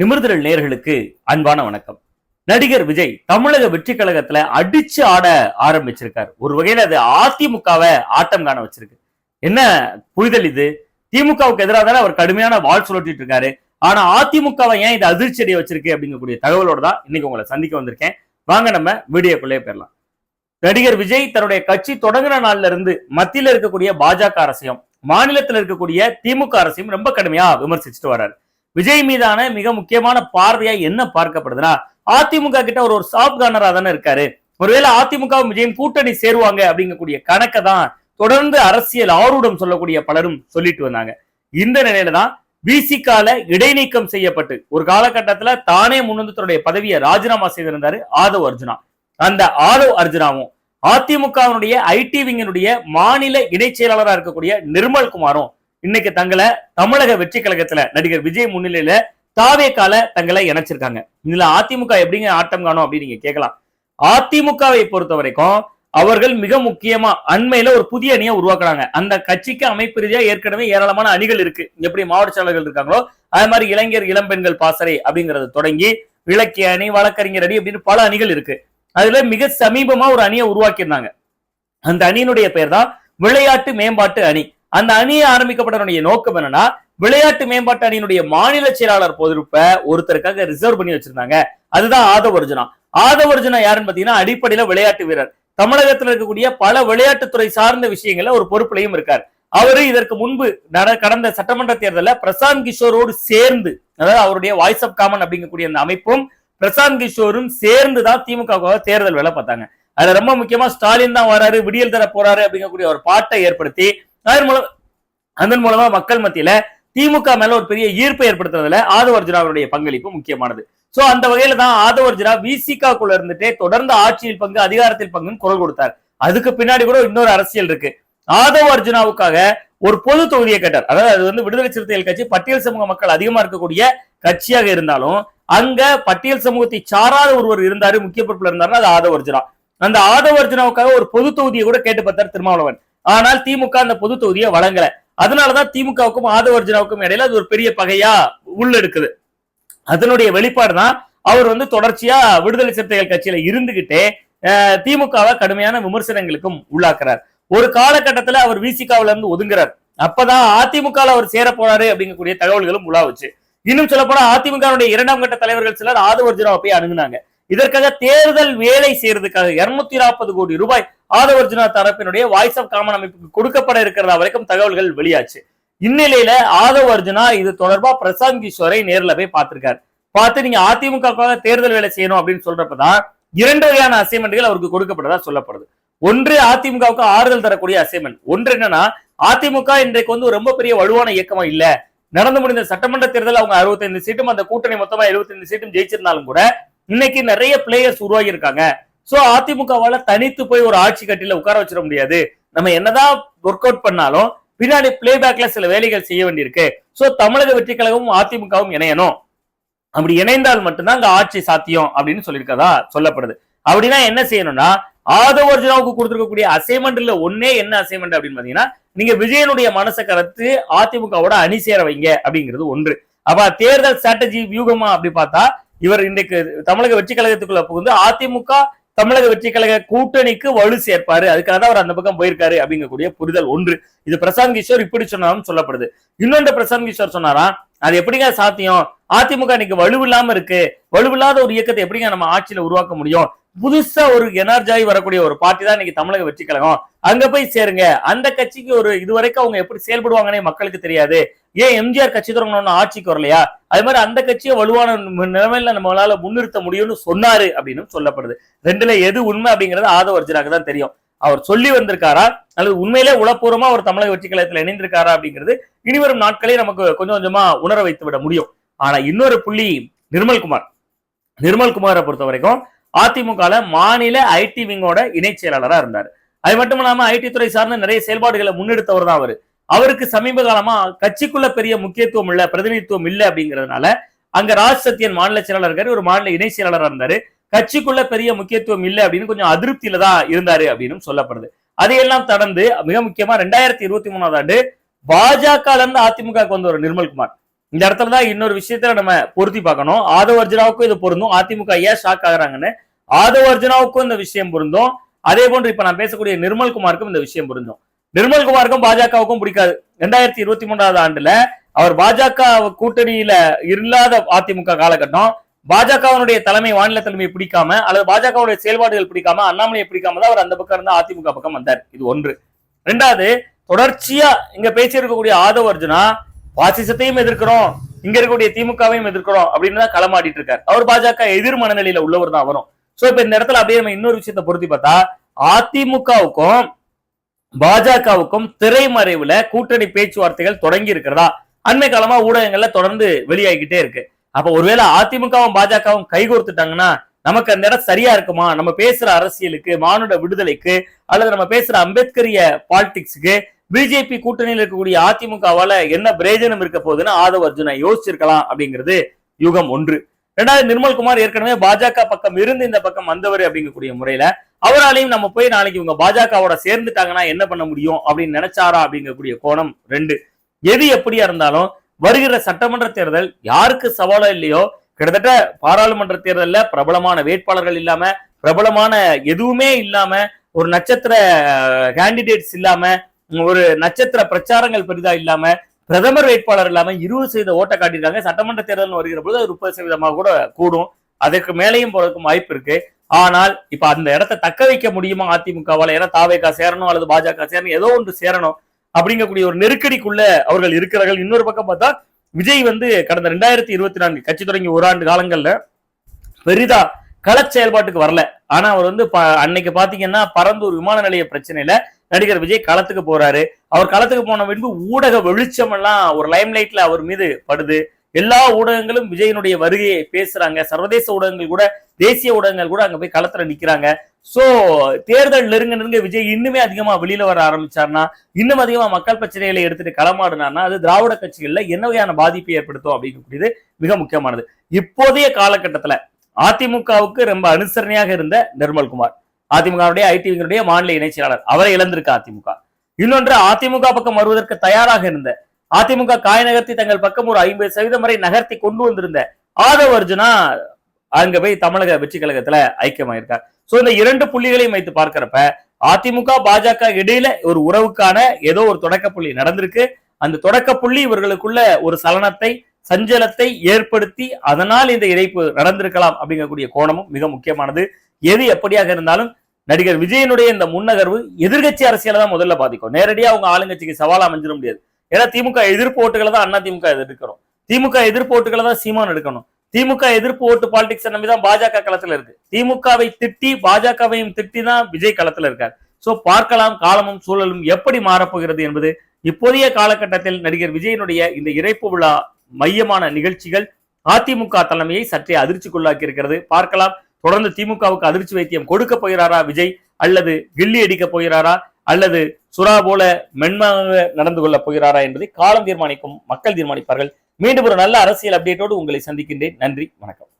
நிமிர்தல் நேர்களுக்கு அன்பான வணக்கம். நடிகர் விஜய் தமிழக வெற்றி கழகத்துல அடிச்சு ஆட ஆரம்பிச்சிருக்காரு. ஒரு வகையில அது அதிமுகவை ஆட்டம் காண வச்சிருக்கு. என்ன புரிதல் இது? திமுகவுக்கு எதிராக தானே அவர் கடுமையான வாழ் சுழட்டிட்டு இருக்காரு. ஆனா அதிமுகவை ஏன் இது அதிர்ச்சி அடைய வச்சிருக்கு அப்படிங்கக்கூடிய தகவலோட தான் இன்னைக்கு உங்களை சந்திக்க வந்திருக்கேன். வாங்க நம்ம வீடியோக்குள்ளே போயிடலாம். நடிகர் விஜய் தன்னுடைய கட்சி தொடங்குற நாள்ல இருந்து மத்தியில இருக்கக்கூடிய பாஜக அரசையும் மாநிலத்தில் இருக்கக்கூடிய திமுக அரசையும் ரொம்ப கடுமையா விமர்சிச்சுட்டு வர்றாரு. விஜய் மீதான மிக முக்கியமான பார்வையா என்ன பார்க்கப்படுதுன்னா அதிமுக கிட்ட ஒரு ஒரு சாஃப்ட் கார்னரா தானே இருக்காரு. ஒருவேளை அதிமுகவும் விஜயும் கூட்டணி சேருவாங்க அப்படிங்கக்கூடிய கணக்கை தான் தொடர்ந்து அரசியல் ஆரூடம் சொல்லக்கூடிய பலரும் சொல்லிட்டு வந்தாங்க. இந்த நிலையில தான் விசிகால இடைநீக்கம் செய்யப்பட்டு ஒரு காலகட்டத்துல தானே முன்வந்து தன்னுடைய பதவியை ராஜினாமா செய்திருந்தாரு ஆதவ் அர்ஜுனா. அந்த ஆதவ் அர்ஜுனாவும் அதிமுகவினுடைய ஐடி விங்கினுடைய மாநில இணைச் செயலாளராக இருக்கக்கூடிய நிர்மல் குமாரும் இன்னைக்கு தங்களை தமிழக வெற்றி கழகத்துல நடிகர் விஜய் முன்னிலையில தாவே கால தங்களை இணைச்சிருக்காங்க. இதுல அதிமுக எப்படிங்க ஆட்டம் காணும் அப்படின்னு நீங்க கேட்கலாம். அதிமுகவை பொறுத்த வரைக்கும் அவர்கள் மிக முக்கியமா அண்மையில ஒரு புதிய அணியை உருவாக்குறாங்க. அந்த கட்சிக்கு அமைப்பு ரீதியா ஏற்கனவே ஏராளமான அணிகள் இருக்கு. எப்படி மாவட்ட செயலர்கள் இருக்காங்களோ அதே மாதிரி இளைஞர் இளம்பெண்கள் பாசறை அப்படிங்கறது தொடங்கி இலக்கிய அணி வழக்கறிஞர் அணி அப்படின்னு பல அணிகள் இருக்கு. அதுல மிக சமீபமா ஒரு அணியை உருவாக்கியிருந்தாங்க. அந்த அணியினுடைய பெயர் தான் விளையாட்டு மேம்பாட்டு அணி. அந்த அணியை ஆரம்பிக்கப்பட்டனுடைய நோக்கம் என்னன்னா விளையாட்டு மேம்பாட்டு அணியினுடைய மாநில செயலாளர் பொறுப்பை ஒருத்தருக்காக ரிசர்வ் பண்ணி வச்சிருந்தாங்க. அதுதான் ஆதவர்ஜுனா. ஆதவர்ஜுனா யாருன்னு பாத்தீங்கன்னா அடிப்படையில விளையாட்டு வீரர். தமிழகத்தில் இருக்கக்கூடிய பல விளையாட்டுத்துறை சார்ந்த விஷயங்கள்ல ஒரு பொறுப்புலையும் இருக்கார். அவரு இதற்கு முன்பு நட கடந்த சட்டமன்ற தேர்தலில் பிரசாந்த் கிஷோரோடு சேர்ந்து அதாவது அவருடைய வாய்ஸ் ஆஃப் காமன் அப்படிங்கக்கூடிய அந்த அமைப்பும் பிரசாந்த் கிஷோரும் சேர்ந்து தான் திமுக தேர்தல் வேலை பார்த்தாங்க. அதுல ரொம்ப முக்கியமா ஸ்டாலின் தான் வராரு விடியல் தர போறாரு அப்படிங்கக்கூடிய ஒரு பாட்டை ஏற்படுத்தி அதன் மூலம் அதன் மூலமா மக்கள் மத்தியில திமுக மேல ஒரு பெரிய ஈர்ப்பை ஏற்படுத்துறதுல ஆதவ அர்ஜுனாவுடைய பங்களிப்பு முக்கியமானது. சோ அந்த வகையில தான் ஆதவ அர்ஜுனா விசிகாக்குள்ள இருந்துட்டே தொடர்ந்து ஆட்சியில் பங்கு அதிகாரத்தில் பங்குன்னு குரல் கொடுத்தார். அதுக்கு பின்னாடி கூட இன்னொரு அரசியல் இருக்கு. ஆதவ அர்ஜுனாவுக்காக ஒரு பொது தொகுதியை கேட்டார். அதாவது அது வந்து விடுதலை சிறுத்தைகள் கட்சி பட்டியல் சமூக மக்கள் அதிகமா இருக்கக்கூடிய கட்சியாக இருந்தாலும் அங்க பட்டியல் சமூகத்தை சாராத ஒருவர் இருந்தாரு முக்கிய பொறுப்புல இருந்தாருன்னா அது ஆதவ அர்ஜுனா. அந்த ஆதவ அர்ஜுனாவுக்காக ஒரு பொது தொகுதியை கூட கேட்டு பார்த்தார் திருமாவளவன். ஆனால் திமுக அந்த பொது தொகுதியை வழங்கல. அதனாலதான் திமுகவுக்கும் ஆதவர்ஜனாவுக்கும் இடையில அது ஒரு பெரிய பகையா உள்ளெடுக்குது. அதனுடைய வெளிப்பாடு தான் அவர் வந்து தொடர்ச்சியா விடுதலை சிறுத்தைகள் கட்சியில இருந்துகிட்டே திமுகவை கடுமையான விமர்சனங்களுக்கும் உள்ளாக்குறார். ஒரு காலகட்டத்துல அவர் விசிகாவில இருந்து ஒதுங்குறார். அப்பதான் அதிமுக அவர் சேர போறாரு அப்படிங்கக்கூடிய தகவல்களும் உலாவுச்சு. இன்னும் சொல்ல போனா அதிமுக இரண்டாம் கட்ட தலைவர்கள் சிலர் ஆதவர்ஜனாவை போய் அணுகுனாங்க. இதற்காக தேர்தல் வேலை செய்யறதுக்காக இருநூத்தி நாற்பது கோடி ரூபாய் ஆதவர்ஜுனா தரப்பினுடைய வாய்ஸ் ஆஃப் காமன் அமைப்புக்கு கொடுக்கப்பட இருக்கிறதா வரைக்கும் தகவல்கள் வெளியாச்சு. இந்நிலையில ஆதவ் அர்ஜுனா இது தொடர்பா பிரசாந்த் கிஷோரை நேர்ல போய் பார்த்திருக்காரு. பார்த்து நீங்க அதிமுக தேர்தல் வேலை செய்யணும் அப்படின்னு சொல்றப்பதான் இரண்டு வகையான அசைன்மெண்ட்கள் அவருக்கு கொடுக்கப்பட்டதா சொல்லப்படுது. ஒன்று அதிமுகவுக்கு ஆறுதல் தரக்கூடிய அசைன்மெண்ட் ஒன்று என்னன்னா அதிமுக இன்றைக்கு வந்து ரொம்ப பெரிய வலுவான இயக்கமா இல்ல. நடந்து முடிந்த சட்டமன்ற தேர்தல் அவங்க அறுபத்தைந்து சீட்டும் அந்த கூட்டணி மொத்தமா எழுபத்தைந்து சீட்டும் ஜெயிச்சிருந்தாலும் கூட இன்னைக்கு நிறைய பிளேயர்ஸ் உருவாகி இருக்காங்க சோ அதிமுகவால தனித்து போய் ஒரு ஆட்சி கட்டில உட்கார வச்சிட முடியாது. நம்ம என்னதான் ஒர்க் அவுட் பண்ணாலும் பின்னாடி பிளேபேக்ல சில வேலைகள் செய்ய வேண்டியிருக்கு. சோ தமிழக வெற்றி கழகமும் அதிமுகவும் இணையணும். அப்படி இணைந்தால் மட்டும்தான் அங்க ஆட்சி சாத்தியம் அப்படின்னு சொல்லியிருக்கதா சொல்லப்படுது. அப்படின்னா என்ன செய்யணும்னா ஆதவ அர்ஜுனாவுக்கு கொடுத்துருக்கக்கூடிய அசைன்மெண்ட்ல ஒன்னே என்ன அசைன்மெண்ட் அப்படின்னு பாத்தீங்கன்னா நீங்க விஜயனுடைய மனசை கருத்து அதிமுகவோட அணி சேர வைங்க அப்படிங்கிறது ஒன்று. அப்ப தேர்தல் ஸ்ட்ராட்டஜி வியூகமா அப்படி பார்த்தா இவர் இன்றைக்கு தமிழக வெற்றி கழகத்துக்குள்ள புகுந்து அதிமுக தமிழக வெற்றி கழக கூட்டணிக்கு வலு சேர்ப்பாரு. அதுக்காக தான் அவர் அந்த பக்கம் போயிருக்காரு அப்படிங்கக்கூடிய புரிதல் ஒன்று. இது பிரசாந்த் கிஷோர் இப்படி சொன்னாலும் சொல்லப்படுது. இன்னொன்று பிரசாந்த் கிஷோர் சொன்னாராம் அது எப்படிங்க சாத்தியம்? அதிமுக இன்னைக்கு வலுவில்லாம இருக்கு. வலுவில்லாத ஒரு இயக்கத்தை எப்படிங்க நம்ம ஆட்சியில உருவாக்க முடியும்? புதுசா ஒரு எனர்ஜாய் வரக்கூடிய ஒரு பார்ட்டி தான் இன்னைக்கு தமிழக வெற்றி கழகம். அங்க போய் சேருங்க. அந்த கட்சிக்கு ஒரு இதுவரைக்கும் அவங்க எப்படி செயல்படுவாங்கன்னே மக்களுக்கு தெரியாது. ஏன் எம்ஜிஆர் கட்சி தொடங்கணும்னு ஆட்சிக்கு வரலையா? அது மாதிரி அந்த கட்சியை வலுவான நிலைமையில நம்மளால முன்னிறுத்த முடியும்னு சொன்னாரு அப்படின்னு சொல்லப்படுது. ரெண்டுல எது உண்மை அப்படிங்கறது ஆதவ அர்ஜுனாக்கு தான் தெரியும். அவர் சொல்லி வந்திருக்காரா? அல்லது உண்மையிலே உளப்பூர்வமா ஒரு தமிழக வெற்றி கழகத்தில் இணைந்திருக்காரா அப்படிங்கிறது இனிவரும் நாட்களே நமக்கு கொஞ்சம் கொஞ்சமா உணர வைத்து விட முடியும். ஆனா இன்னொரு புள்ளி நிர்மல்குமார். நிர்மல்குமாரை பொறுத்த வரைக்கும் அதிமுக மாநில ஐடி விங்கோட இணை செயலாளராக இருந்தார். அது மட்டும் இல்லாம ஐடி துறை சார்ந்த நிறைய செயல்பாடுகளை முன்னெடுத்தவர் தான் அவர். அவருக்கு சமீப காலமா கட்சிக்குள்ள பெரிய முக்கியத்துவம் இல்ல பிரதிநிதித்துவம் இல்லை அப்படிங்கிறதுனால அங்க ராஜ் சத்யன் மாநில செயலாளர் இருக்காரு ஒரு மாநில இணை செயலாளராக இருந்தாரு. கட்சிக்குள்ள பெரிய முக்கியத்துவம் இல்லை அப்படின்னு கொஞ்சம் அதிருப்தியில தான் இருந்தாரு அப்படின்னு சொல்லப்படுது. அதையெல்லாம் தொடர்ந்து மிக முக்கியமா ரெண்டாயிரத்தி இருபத்தி மூணாவது ஆண்டு பாஜக இருந்து அதிமுக வந்த ஒரு நிர்மல்குமார். இந்த இடத்துல தான் இன்னொரு விஷயத்துல நம்ம பொருத்தி பார்க்கணும். ஆதவ அர்ஜுனாவுக்கும் இது பொருந்தும். அதிமுக ஏன் ஷாக் ஆகுறாங்கன்னு ஆதவ அர்ஜுனாவுக்கும் இந்த விஷயம் பொருந்தும். அதே போன்று இப்ப நான் பேசக்கூடிய நிர்மல்குமாருக்கும் இந்த விஷயம் பொருந்தும். நிர்மல்குமாருக்கும் பாஜகவுக்கும் பிடிக்காது. ரெண்டாயிரத்தி இருபத்தி மூன்றாவது ஆண்டுல அவர் பாஜக கூட்டணியில இல்லாத அதிமுக காலகட்டம். பாஜகவினுடைய தலைமை மாநில தலைமை பிடிக்காம அல்லது பாஜகவுடைய செயல்பாடுகள் பிடிக்காம அண்ணாமலையை பிடிக்காம தான் அவர் அந்த பக்கம் இருந்து அதிமுக பக்கம் வந்தார். இது ஒன்று. ரெண்டாவது தொடர்ச்சியா இங்க பேசியிருக்கக்கூடிய ஆதவ அர்ஜுனா பாசிசத்தையும் எதிர்க்கிறோம் இங்க இருக்கக்கூடிய திமுகவையும் எதிர்க்கிறோம் அப்படின்னு தான் களமாடிட்டு இருக்காரு. அவர் பாஜக எதிர் மனநிலையில உள்ளவர் தான் வரும் சோ இப்ப இந்த இடத்துல அப்படியே நம்ம இன்னொரு விஷயத்த பொருத்தி பார்த்தா அதிமுகவுக்கும் பாஜகவுக்கும் திரைமறைவுல கூட்டணி பேச்சுவார்த்தைகள் தொடங்கி இருக்கிறதா? அண்மை காலமா ஊடகங்கள்ல தொடர்ந்து வெளியாகிக்கிட்டே இருக்கு. அப்ப ஒருவேளை அதிமுகவும் பாஜகவும் கைகோர்த்துட்டாங்கன்னா நமக்கு அந்த இடம் சரியா இருக்குமா? நம்ம பேசுற அரசியலுக்கு மானுட விடுதலைக்கு அல்லது நம்ம பேசுற அம்பேத்கரிய பாலிடிக்ஸுக்கு பிஜேபி கூட்டணியில் இருக்கக்கூடிய அதிமுகவால என்ன பிரயோஜனம் இருக்க போகுதுன்னு ஆதவ அர்ஜுனா யோசிச்சிருக்கலாம் அப்படிங்கிறது யுகம் ஒன்று. ரெண்டாவது நிர்மல்குமார் ஏற்கனவே பாஜக பக்கம் இருந்து இந்த பக்கம் வந்தவர் அப்படிங்கக்கூடிய முறையில அவராலையும் நம்ம போய் நாளைக்கு இவங்க பாஜகவோட சேர்ந்துட்டாங்கன்னா என்ன பண்ண முடியும் அப்படின்னு நினைச்சாரா அப்படிங்கக்கூடிய கோணம் ரெண்டு. எது எப்படியா இருந்தாலும் வருகிற சட்டமன்ற தேர்தல் யாருக்கு சவாலோ இல்லையோ கிட்டத்தட்ட பாராளுமன்ற தேர்தலில் பிரபலமான வேட்பாளர்கள் இல்லாம பிரபலமான எதுவுமே இல்லாம ஒரு நட்சத்திர கேண்டிடேட்ஸ் இல்லாம ஒரு நட்சத்திர பிரச்சாரங்கள் பெரிதா இல்லாம பிரதமர் வேட்பாளர் இல்லாம இருபது சதவீத ஓட்டை காட்டியிருக்காங்க. சட்டமன்ற தேர்தல் வருகிற போது அது முப்பது சதவீதமாக கூட கூடும். அதற்கு மேலேயும் போறதுக்கும் வாய்ப்பு இருக்கு. ஆனால் இப்ப அந்த இடத்த தக்க வைக்க முடியுமா அதிமுகவால? ஏன்னா தாவேக்கா சேரணும் அல்லது பாஜக சேரணும் ஏதோ ஒன்று சேரணும் அப்படிங்கக்கூடிய ஒரு நெருக்கடிக்குள்ள அவர்கள் இருக்கிறார்கள். இன்னொரு பக்கம் பார்த்தா விஜய் வந்து கடந்த ரெண்டாயிரத்தி இருபத்தி நான்கு கட்சி தொடங்கி ஒரு ஆண்டு காலங்கள்ல பெரிதா கள செயல்பாட்டுக்கு வரல. ஆனா அவர் வந்து ப- அன்னைக்கு பாத்தீங்கன்னா பரந்தூர் விமான நிலைய பிரச்சனையில நடிகர் விஜய் களத்துக்கு போறாரு. அவர் களத்துக்கு போன பின்பு ஊடக வெளிச்சம் எல்லாம் ஒரு லைம் லைட்ல அவர் மீது படுது. எல்லா ஊடகங்களும் விஜயனுடைய வருகையை பேசுறாங்க. சர்வதேச ஊடகங்கள் கூட தேசிய ஊடகங்கள் கூட அங்க போய் களத்துல நிக்கிறாங்க. சோ தேர்தல் நெருங்க நெருங்க விஜய் இன்னுமே அதிகமா வெளியில வர ஆரம்பிச்சார்னா இன்னும் அதிகமா மக்கள் பிரச்சனைகளை எடுத்துட்டு களமாடினார்னா அது திராவிட கட்சிகள்ல என்ன வகையான பாதிப்பை ஏற்படுத்தும் அப்படிங்கக்கூடியது மிக முக்கியமானது. இப்போதைய காலகட்டத்துல அதிமுகவுக்கு ரொம்ப அனுசரணையாக இருந்த நிர்மல்குமார். அதிமுகவுடைய ஐடிவிங்களுடைய மாநில இணைச் செயலாளர். அவரை இழந்திருக்கு அதிமுக. இன்னொன்று அதிமுக பக்கம் வருவதற்கு தயாராக இருந்த அதிமுக காய் நகர்த்தி தங்கள் பக்கம் ஒரு ஐம்பது சதவீதம் வரை நகர்த்தி கொண்டு வந்திருந்த ஆதவ அர்ஜுனா அங்க போய் தமிழக வெற்றி கழகத்துல ஐக்கியமாயிருக்கார். சோ இந்த இரண்டு புள்ளிகளையும் வைத்து பார்க்கிறப்ப அதிமுக பாஜக இடையில ஒரு உறவுக்கான ஏதோ ஒரு தொடக்க புள்ளி நடந்திருக்கு. அந்த தொடக்க புள்ளி இவர்களுக்குள்ள ஒரு சலனத்தை சஞ்சலத்தை ஏற்படுத்தி அதனால் இந்த இணைப்பு நடந்திருக்கலாம் அப்படிங்கக்கூடிய கோணமும் மிக முக்கியமானது. எது எப்படியாக இருந்தாலும் நடிகர் விஜயனுடைய இந்த முன்னகர்வு எதிர்க்கட்சி அரசியலை தான் முதல்ல பாதிக்கும். நேரடியாக அவங்க ஆளுங்கட்சிக்கு சவால் அமைஞ்சிட முடியாது. ஏன்னா திமுக எதிர்ப்பு ஓட்டுகளை தான் அண்ணா திமுக எதிர்க்கிறோம் திமுக எதிர்ப்பு ஓட்டுகளை தான் சீமான் எடுக்கணும். திமுக எதிர்ப்பு ஓட்டு பாலிடிக்ஸ் நம்பி தான் பாஜக களத்துல இருக்கு. திமுகவை திட்டி பாஜகவையும் திட்டி தான் விஜய் களத்துல இருக்கார். சோ பார்க்கலாம் காலமும் சூழலும் எப்படி மாறப்போகிறது என்பது இப்போதைய காலகட்டத்தில் நடிகர் விஜயனுடைய இந்த இறைப்பு விழா மையமான நிகழ்ச்சிகள் அதிமுக தலைமையை சற்றே அதிர்ச்சிக்குள்ளாக்கி இருக்கிறது பார்க்கலாம் தொடர்ந்து திமுகவுக்கு அதிர்ச்சி வைத்தியம் கொடுக்க போகிறாரா விஜய்? அல்லது கில்லி அடிக்க போகிறாரா? அல்லது சுறா போல மென்மாக நடந்து கொள்ள போகிறாரா என்பதை காலம் தீர்மானிக்கும் மக்கள் தீர்மானிப்பார்கள். மீண்டும் ஒரு நல்ல அரசியல் அப்டேட்டோடு உங்களை சந்திக்கின்றேன். நன்றி வணக்கம்.